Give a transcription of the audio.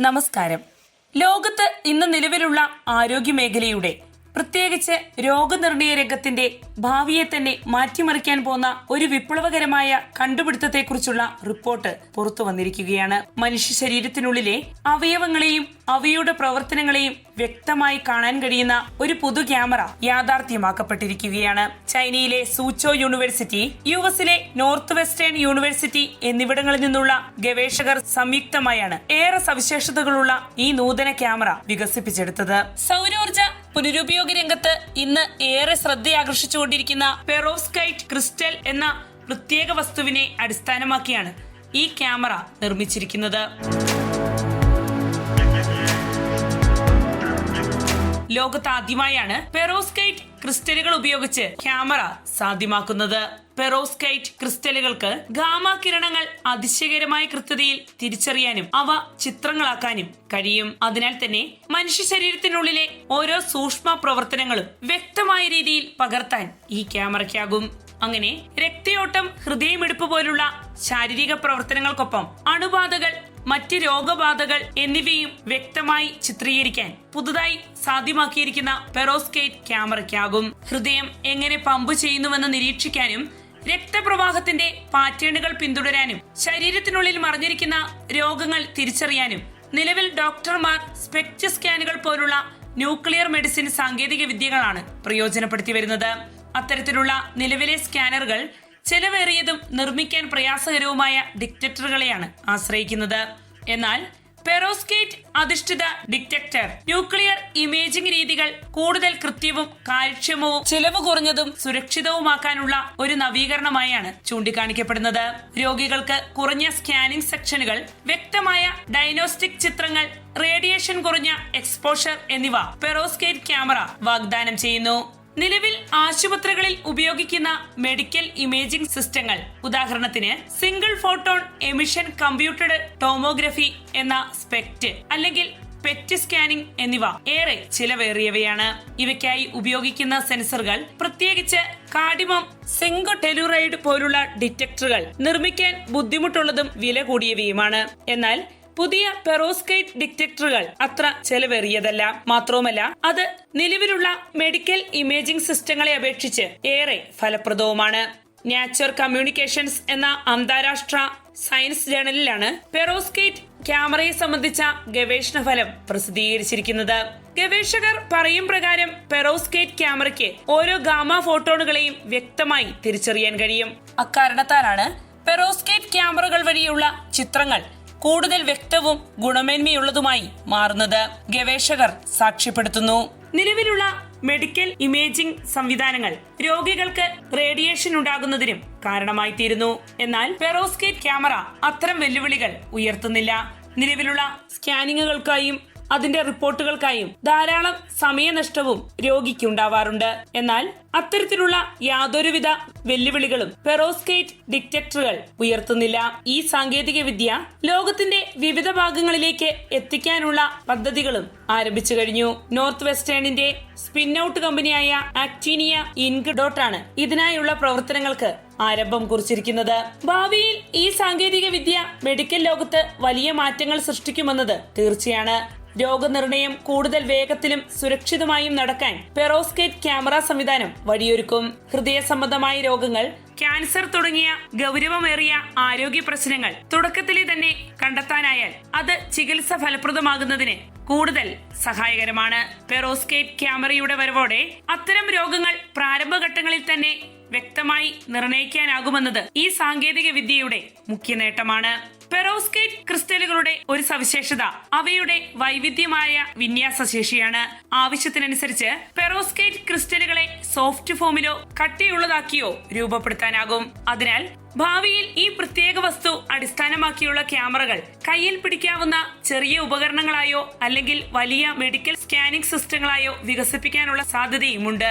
നമസ്കാരം. ലോകത്ത് ഇന്ന് നിലവിലുള്ള ആരോഗ്യ മേഖലയുടെ പ്രത്യേകിച്ച് രോഗനിർണയ രംഗത്തിന്റെ ഭാവിയെ തന്നെ മാറ്റിമറിക്കാൻ പോകുന്ന ഒരു വിപ്ലവകരമായ കണ്ടുപിടുത്തത്തെക്കുറിച്ചുള്ള റിപ്പോർട്ട് പുറത്തു വന്നിരിക്കുകയാണ്. മനുഷ്യ ശരീരത്തിനുള്ളിലെ അവയവങ്ങളെയും അവയുടെ പ്രവർത്തനങ്ങളെയും വ്യക്തമായി കാണാൻ കഴിയുന്ന ഒരു പുതു ക്യാമറ യാഥാർത്ഥ്യമാക്കപ്പെട്ടിരിക്കുകയാണ്. ചൈനയിലെ സൂച്ചോ യൂണിവേഴ്സിറ്റി യു എസിലെ നോർത്ത് വെസ്റ്റേൺ യൂണിവേഴ്സിറ്റി എന്നിവിടങ്ങളിൽ നിന്നുള്ള ഗവേഷകർ സംയുക്തമായാണ് ഏറെ സവിശേഷതകളുള്ള ഈ നൂതന ക്യാമറ വികസിപ്പിച്ചെടുത്തത്. സൗരോർജ പുനരുപയോഗ രംഗത്ത് ഇന്ന് ഏറെ ശ്രദ്ധയാകർഷിച്ചുകൊണ്ടിരിക്കുന്ന പെറോസ്കൈറ്റ് ക്രിസ്റ്റൽ എന്ന പ്രത്യേക വസ്തുവിനെ അടിസ്ഥാനമാക്കിയാണ് ഈ ക്യാമറ നിർമ്മിച്ചിരിക്കുന്നത്. ലോകത്ത് ആദ്യമായാണ് പെറോസ്കൈറ്റ് ക്രിസ്റ്റലുകൾ ഉപയോഗിച്ച് ക്യാമറ സാധ്യമാക്കുന്നത്. പെറോസ്കൈറ്റ് ക്രിസ്റ്റലുകൾക്ക് ഗാമ കിരണങ്ങൾ അതിശയകരമായ കൃത്യതയിൽ തിരിച്ചറിയാനും അവ ചിത്രങ്ങളാക്കാനും കഴിയും. അതിനാൽ തന്നെ മനുഷ്യ ശരീരത്തിനുള്ളിലെ ഓരോ സൂക്ഷ്മ പ്രവർത്തനങ്ങളും വ്യക്തമായ രീതിയിൽ പകർത്താൻ ഈ ക്യാമറയ്ക്കാകും. അങ്ങനെ രക്തയോട്ടം ഹൃദയമെടുപ്പ് പോലുള്ള ശാരീരിക പ്രവർത്തനങ്ങൾക്കൊപ്പം അണുബാധകൾ മറ്റ് രോഗബാധകൾ എന്നിവയും വ്യക്തമായി ചിത്രീകരിക്കാൻ പുതുതായി സാധ്യമാക്കിയിരിക്കുന്ന പെറോസ്കേറ്റ് ക്യാമറയ്ക്കാകും. ഹൃദയം എങ്ങനെ പമ്പ് ചെയ്യുന്നുവെന്ന് നിരീക്ഷിക്കാനും രക്തപ്രവാഹത്തിന്റെ പാറ്റേണുകൾ പിന്തുടരാനും ശരീരത്തിനുള്ളിൽ മറിഞ്ഞിരിക്കുന്ന രോഗങ്ങൾ തിരിച്ചറിയാനും നിലവിൽ ഡോക്ടർമാർ സ്പെക്ട് സ്കാനുകൾ പോലുള്ള ന്യൂക്ലിയർ മെഡിസിൻ സാങ്കേതിക വിദ്യകളാണ് പ്രയോജനപ്പെടുത്തി വരുന്നത്. അത്തരത്തിലുള്ള നിലവിലെ സ്കാനറുകൾ ചെലവേറിയതും നിർമ്മിക്കാൻ പ്രയാസകരവുമായ ഡിക്റ്റക്ടറുകളെയാണ് ആശ്രയിക്കുന്നത്. എന്നാൽ പെറോസ്കേറ്റ് അധിഷ്ഠിത ഡിറ്റക്ടർ ന്യൂക്ലിയർ ഇമേജിംഗ് രീതികൾ കൂടുതൽ കൃത്യവും കാര്യക്ഷമവും ചെലവ് കുറഞ്ഞതും സുരക്ഷിതവുമാക്കാനുള്ള ഒരു നവീകരണമായാണ് ചൂണ്ടിക്കാണിക്കപ്പെടുന്നത്. രോഗികൾക്ക് കുറഞ്ഞ സ്കാനിംഗ് സെക്ഷനുകൾ വ്യക്തമായ ഡയഗ്നോസ്റ്റിക് ചിത്രങ്ങൾ റേഡിയേഷൻ കുറഞ്ഞ എക്സ്പോഷർ എന്നിവ പെറോസ്കേറ്റ് ക്യാമറ വാഗ്ദാനം ചെയ്യുന്നു. നിലവിൽ ആശുപത്രികളിൽ ഉപയോഗിക്കുന്ന മെഡിക്കൽ ഇമേജിംഗ് സിസ്റ്റങ്ങൾ. ഉദാഹരണത്തിന് single photon emission computed tomography എന്ന സ്പെക്ട് അല്ലെങ്കിൽ പെറ്റ് സ്കാനിംഗ് എന്നിവ ഏറെ ചിലവേറിയവയാണ്. ഇവയ്ക്കായി ഉപയോഗിക്കുന്ന സെൻസറുകൾ പ്രത്യേകിച്ച് കാഡിമം സെങ്കോടെലുറൈഡ് പോലുള്ള ഡിറ്റക്ടറുകൾ നിർമ്മിക്കാൻ ബുദ്ധിമുട്ടുള്ളതും വില കൂടിയവയുമാണ് എന്നാൽ പുതിയ പെറോസ്കൈറ്റ് ഡിറ്റക്ടറുകൾ അത്ര ചെലവേറിയതല്ല. മാത്രവുമല്ല അത് നിലവിലുള്ള മെഡിക്കൽ ഇമേജിംഗ് സിസ്റ്റങ്ങളെ അപേക്ഷിച്ച് ഏറെ ഫലപ്രദവുമാണ്. നാച്ചർ കമ്മ്യൂണിക്കേഷൻസ് എന്ന അന്താരാഷ്ട്ര സയൻസ് ജേണലിലാണ് പെറോസ്കേറ്റ് ക്യാമറയെ സംബന്ധിച്ച ഗവേഷണ ഫലം പ്രസിദ്ധീകരിച്ചിരിക്കുന്നത്. ഗവേഷകർ പറയും പ്രകാരം പെറോസ്കേറ്റ് ക്യാമറയ്ക്ക് ഓരോ ഗാമ ഫോട്ടോണുകളെയും വ്യക്തമായി തിരിച്ചറിയാൻ കഴിയും. അക്കാരണത്താലാണ് പെറോസ്കേറ്റ് ക്യാമറകൾ വഴിയുള്ള ചിത്രങ്ങൾ കൂടുതൽ വ്യക്തവും ഗുണമേന്മയുള്ളതുമായി മാറുന്നത് ഗവേഷകർ സാക്ഷ്യപ്പെടുത്തുന്നു. നിലവിലുള്ള മെഡിക്കൽ ഇമേജിംഗ് സംവിധാനങ്ങൾ രോഗികൾക്ക് റേഡിയേഷൻ ഉണ്ടാകുന്നതിനും കാരണമായി തീരുന്നു. എന്നാൽ പെറോസ്കേറ്റ് ക്യാമറ അത്തരം വെല്ലുവിളികൾ ഉയർത്തുന്നില്ല. നിലവിലുള്ള സ്കാനിങ്ങുകൾക്കായും അതിന്റെ റിപ്പോർട്ടുകൾക്കായും ധാരാളം സമയനഷ്ടവും രോഗിക്കുണ്ടാവാറുണ്ട്. എന്നാൽ അത്തരത്തിലുള്ള യാതൊരുവിധ വെല്ലുവിളികളും പെറോസ്കേറ്റ് ഡിറ്റക്ടറുകൾ ഉയർത്തുന്നില്ല. ഈ സാങ്കേതിക വിദ്യ ലോകത്തിന്റെ വിവിധ ഭാഗങ്ങളിലേക്ക് എത്തിക്കാനുള്ള പദ്ധതികളും ആരംഭിച്ചു കഴിഞ്ഞു. നോർത്ത് വെസ്റ്റേണിന്റെ സ്പിൻ ഔട്ട് കമ്പനിയായ ആക്ടീനിയ ഇൻക് ഡോട്ടാണ് ഇതിനായുള്ള പ്രവർത്തനങ്ങൾക്ക് ആരംഭം കുറിച്ചിരിക്കുന്നത്. ഭാവിയിൽ ഈ സാങ്കേതിക വിദ്യ മെഡിക്കൽ ലോകത്ത് വലിയ മാറ്റങ്ങൾ സൃഷ്ടിക്കുമെന്നത് തീർച്ചയാണ്. രോഗനിർണയം കൂടുതൽ വേഗത്തിലും സുരക്ഷിതമായും നടക്കാൻ പെറോസ്കേറ്റ് ക്യാമറ സംവിധാനം വഴിയൊരുക്കും. ഹൃദയ സംബന്ധമായ രോഗങ്ങൾ ക്യാൻസർ തുടങ്ങിയ ഗൗരവമേറിയ ആരോഗ്യ പ്രശ്നങ്ങൾ തുടക്കത്തിലെ തന്നെ കണ്ടെത്താനായാൽ അത് ചികിത്സ ഫലപ്രദമാകുന്നതിന് കൂടുതൽ സഹായകരമാണ്. പെറോസ്കേറ്റ് ക്യാമറയുടെ വരവോടെ അത്തരം രോഗങ്ങൾ പ്രാരംഭഘട്ടങ്ങളിൽ തന്നെ വ്യക്തമായി നിർണയിക്കാനാകുമെന്നത് ഈ സാങ്കേതിക വിദ്യയുടെ മുഖ്യ നേട്ടമാണ്. പെറോസ്കേറ്റ് ക്രിസ്റ്റലുകളുടെ ഒരു സവിശേഷത. അവയുടെ വൈവിധ്യമായ വിന്യാസ ശേഷിയാണ്. ആവശ്യത്തിനനുസരിച്ച് പെറോസ്കേറ്റ് ക്രിസ്റ്റലുകളെ സോഫ്റ്റ് ഫോമിലോ കട്ടിയുള്ളതാക്കിയോ രൂപപ്പെടുത്താനാകും. അതിനാൽ ഭാവിയിൽ ഈ പ്രത്യേക വസ്തു അടിസ്ഥാനമാക്കിയുള്ള ക്യാമറകൾ കയ്യിൽ പിടിക്കാവുന്ന ചെറിയ ഉപകരണങ്ങളായോ അല്ലെങ്കിൽ വലിയ മെഡിക്കൽ സ്കാനിംഗ് സിസ്റ്റങ്ങളായോ വികസിപ്പിക്കാനുള്ള സാധ്യതയുമുണ്ട്.